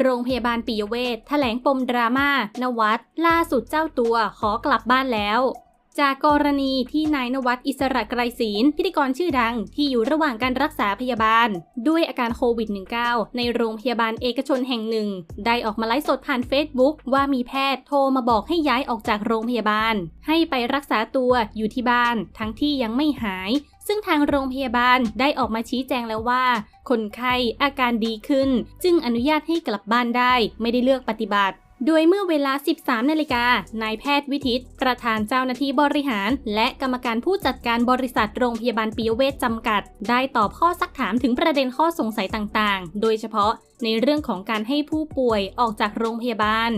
โรงพยาบาลปิยเวชแถลงปมดราม่า นวัดล่าสุดเจ้าตัวขอกลับบ้านแล้ว จากกรณีที่นายนวัดอิสระไกรศีลพิธีกรชื่อดังที่อยู่ระหว่างการรักษาพยาบาล ด้วยอาการโควิด -19 ในโรงพยาบาลเอกชนแห่งหนึ่ง ได้ออกมาไลฟ์สดผ่าน Facebook ว่ามีแพทย์โทรมาบอกให้ย้ายออกจากโรงพยาบาล ให้ไปรักษาตัวอยู่ที่บ้าน ทั้งที่ยังไม่หาย ซึ่งทางโรงพยาบาลได้ออกมาชี้แจงแล้วว่า คนไข้อาการดีขึ้น จึงอนุญาตให้กลับบ้านได้ ไม่ได้เลือกปฏิบัติโดยเมื่อเวลา 13 นาฬิกา นายแพทย์วิทิต ประธานเจ้าหน้าที่บริหาร และกรรมการผู้จัดการบริษัทโรงพยาบาลปิยเวชจำกัด ได้ตอบข้อซักถามถึงประเด็นข้อสงสัยต่างๆ โดยเฉพาะในเรื่องของการให้ผู้ป่วยออกจากโรงพยาบาล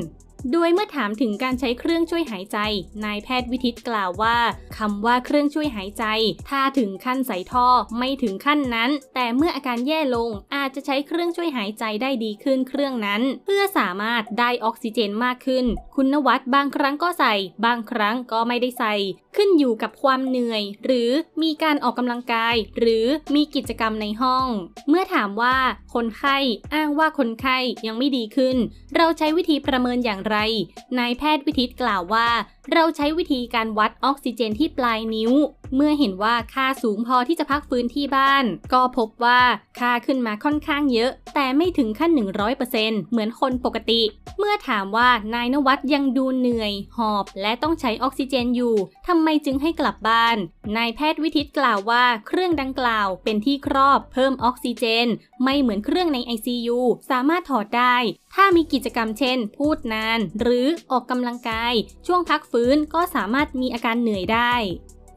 โดยเมื่อถามถึงการใช้เครื่องช่วยหายใจ นายแพทย์วิทิตกล่าวว่าคำว่าเครื่องช่วยหายใจ ถ้าถึงขั้นใส่ท่อไม่ถึงขั้นนั้น แต่เมื่ออาการแย่ลงอาจจะใช้เครื่องช่วยหายใจได้ดีขึ้นเครื่องนั้น เพื่อสามารถได้ออกซิเจนมากขึ้น คุณนวัดบางครั้งก็ใส่ บางครั้งก็ไม่ได้ใส่ขึ้นอยู่กับความเหนื่อย หรือมีการออกกำลังกาย หรือมีกิจกรรมในห้อง เมื่อถามว่าคนไข้อ้างว่าคนไข้ยังไม่ดีขึ้น เราใช้วิธีประเมินอย่างไร นายแพทย์วิทิตกล่าวว่าเราใช้วิธีการวัดออกซิเจนที่ปลายนิ้ว เมื่อเห็นว่าค่าสูงพอที่จะพักฟื้นที่บ้าน ก็พบว่าค่าขึ้นมาค่อนข้างเยอะ แต่ไม่ถึงขั้น 100%เหมือนคนปกติ เมื่อถามว่านายนวัดยังดูเหนื่อย หอบ และต้องใช้ออกซิเจนอยู่ทำไมจึงให้กลับบ้าน นายแพทย์วิทิตกล่าวว่าเครื่องดังกล่าวเป็นที่ครอบเพิ่มออกซิเจน ไม่เหมือนเครื่องใน ICU สามารถถอดได้ ถ้ามีกิจกรรมเช่น พูดนาน หรือออกกำลังกาย ช่วงพักฟื้นก็สามารถมีอาการเหนื่อยได้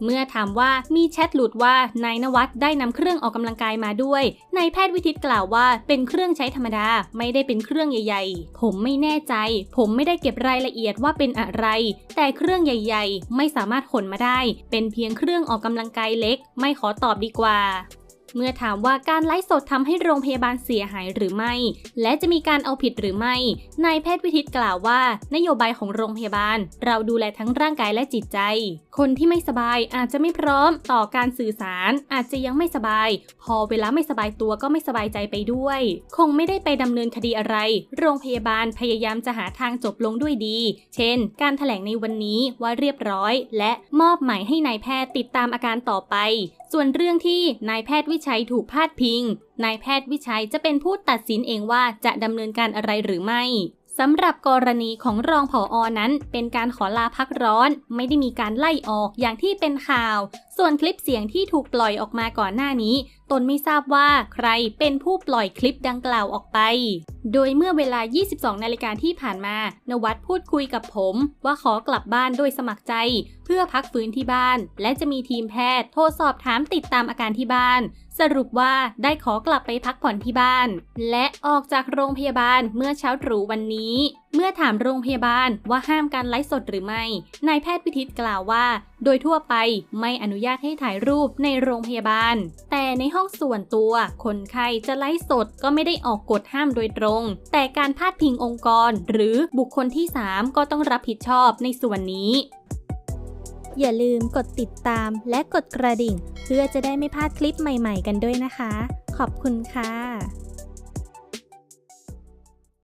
เมื่อถามว่ามีแชทหลุดว่านายนวัดได้นำเครื่องออกกำลังกายมาด้วยนายแพทย์วิทิตกล่าวว่าเป็นเครื่องใช้ธรรมดาไม่ได้เป็นเครื่องใหญ่ ๆ ผมไม่แน่ใจ ผมไม่ได้เก็บรายละเอียดว่าเป็นอะไร แต่เครื่องใหญ่ ๆ ไม่สามารถขนมาได้ เป็นเพียงเครื่องออกกำลังกายเล็ก ไม่ขอตอบดีกว่า เมื่อถามว่าการไลฟ์สดทำให้โรงพยาบาลเสียหายหรือไม่ และจะมีการเอาผิดหรือไม่ นายแพทย์วิทิตกล่าวว่า นโยบายของโรงพยาบาล เราดูแลทั้งร่างกายและจิตใจ คนที่ไม่สบายอาจจะไม่พร้อมต่อการสื่อสาร อาจจะยังไม่สบาย พอเวลาไม่สบายตัวก็ไม่สบายใจไปด้วย คงไม่ได้ไปดำเนินคดีอะไร โรงพยาบาลพยายามจะหาทางจบลงด้วยดี เช่น การถแถลงในวันนี้ว่าเรียบร้อย และมอบหมายให้นายแพทย์ติดตามอาการต่อไป ส่วนเรื่องที่นายแพทย์วิชัยถูกพาดพิง นายแพทย์วิชัยจะเป็นผู้ตัดสินเองว่าจะดำเนินการอะไรหรือไม่สำหรับกรณีของรองผออนั้น เป็นการขอลาพักร้อน ไม่ได้มีการไล่ออกอย่างที่เป็นข่าว ส่วนคลิปเสียงที่ถูกปล่อยออกมาก่อนหน้านี้ นไม่ทราบว่าใครเป็นผู้ปล่อยคลิปดังกล่าวออกไป โดยเมื่อเวลา 22 นาฬิกาที่ผ่านมา นวัดพูดคุยกับผม ว่าขอกลับบ้านโดยสมัครใจ เพื่อพักฟื้นที่บ้าน และจะมีทีมแพทย์โทรสอบถามติดตามอาการที่บ้าน สรุปว่าได้ขอกลับไปพักผ่อนที่บ้าน และออกจากโรงพยาบาลเมื่อเช้าตรู่วันนี้ เมื่อถามโรงพยาบาลว่าห้ามการไลฟ์สดหรือไม่ นายแพทย์พิทิตกล่าวว่า โดยทั่วไปไม่อนุญาตให้ถ่ายรูปในโรงพยาบาล แต่ในห้องส่วนตัว คนไข้จะไลฟ์สดก็ไม่ได้ออกกฎห้ามโดยตรง แต่การพาดพิงองค์กร หรือบุคคลที่ 3 ก็ต้องรับผิดชอบในส่วนนี้อย่าลืมกดติดตามและกดกระดิ่ง เพื่อจะได้ไม่พลาดคลิปใหม่ๆกันด้วยนะคะ ขอบคุณค่ะ